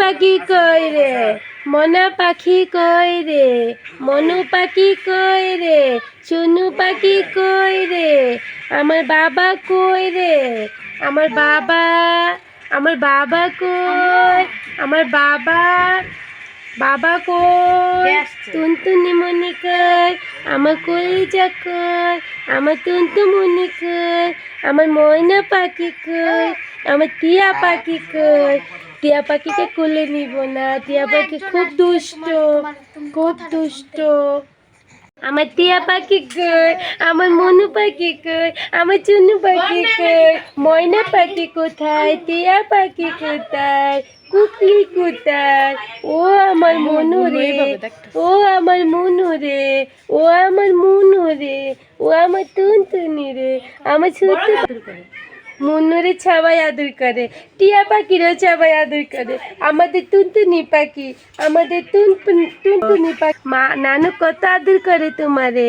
পাখি কই রে? মনা পাখি কই রে? মনু পাখি কই রে? চুনু পাখি কই রে? আমার বাবা কই রে? আমার বাবা আমার বাবা কই? আমার বাবা বাবা কই? টুনটুনি মনি কই? আমার কলিজা কই? আমার টুনটুমনি কই? আমার ময়না পাখি কই? আমার টিয়া পাখি কই? টিয়া পাখিকে কোলে নিব না। টিয়া পাখি খুব দুষ্ট। খুব দুষ্ট। আমার টিয়া পাখি কই? আমার মনু পাখি কই? আমার চুনু পাখি কই? ময়না পাখি কোথায়? টিয়া পাখি কোথায়? কুকলি কোথায়? ও আমার মনু রে। ও আমার মনু রে। ও আমার মনু রে। ও আমার টুনটুনি রে আমার ছোট মুন্নুরে ছাবাই আদর করে টিয়া পাখিরও ছাবাই আদর করে। আমাদের টুনটুনি পাখি আমাদের টুন টুনটুনি পাখি। মা নানু কত আদর করে তোমারে।